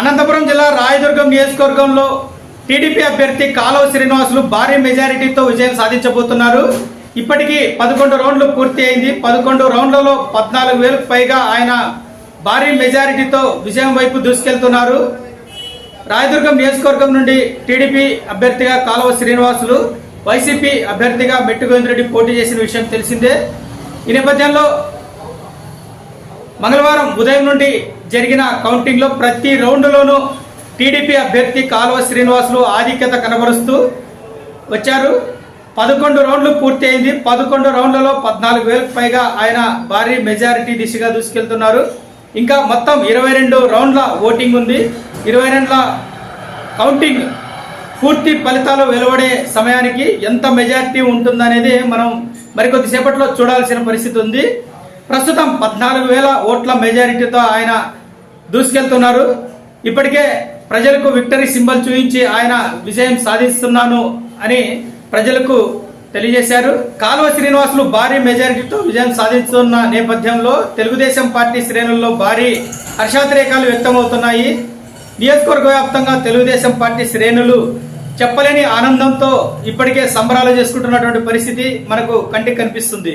అనంతపురం జిల్లా రాయదుర్గం నియోజకవర్గంలో టీడీపీ అభ్యర్థి కాలువ శ్రీనివాసులు భారీ మెజారిటీతో విజయం సాధించబోతున్నారు. ఇప్పటికీ పదకొండు రౌండ్లు పూర్తి అయింది. పదకొండు రౌండ్లలో పద్నాలుగు వేలకు పైగా ఆయన భారీ మెజారిటీతో విజయం వైపు దూసుకెళ్తున్నారు. రాయదుర్గం నియోజకవర్గం నుండి టీడీపీ అభ్యర్థిగా కాలువ శ్రీనివాసులు వైసీపీ అభ్యర్థిగా మెట్టు గోవిందరెడ్డి పోటీ చేసిన విషయం తెలిసిందే. ఈ నేపథ్యంలో మంగళవారం ఉదయం నుండి జరిగిన కౌంటింగ్లో ప్రతి రౌండ్లోనూ టీడీపీ అభ్యర్థి కాలువ శ్రీనివాసులు ఆధిక్యత కనబరుస్తూ వచ్చారు. పదకొండు రౌండ్లు పూర్తి అయింది. పదకొండు రౌండ్లలో పద్నాలుగు వేలకు పైగా ఆయన భారీ మెజారిటీ దిశగా దూసుకెళ్తున్నారు. ఇంకా మొత్తం ఇరవై రెండు రౌండ్ల ఓటింగ్ ఉంది. ఇరవై రెండుల కౌంటింగ్ పూర్తి ఫలితాలు వెలువడే సమయానికి ఎంత మెజారిటీ ఉంటుందనేది మనం మరికొద్దిసేపట్లో చూడాల్సిన పరిస్థితి ఉంది. ప్రస్తుతం పద్నాలుగు వేల ఓట్ల మెజారిటీతో ఆయన దూసుకెళ్తున్నారు. ఇప్పటికే ప్రజలకు విక్టరీ సింబల్ చూపించి ఆయన విజయం సాధిస్తున్నాను అని ప్రజలకు తెలియజేశారు. కాలువ శ్రీనివాసులు భారీ మెజారిటీతో విజయం సాధిస్తున్న నేపథ్యంలో తెలుగుదేశం పార్టీ శ్రేణుల్లో భారీ హర్షాతిరేకాలు వ్యక్తమవుతున్నాయి. నియోజకవర్గ వ్యాప్తంగా తెలుగుదేశం పార్టీ శ్రేణులు చెప్పలేని ఆనందంతో ఇప్పటికే సంబరాలు చేసుకుంటున్నటువంటి పరిస్థితి మనకు కంటికి కనిపిస్తుంది.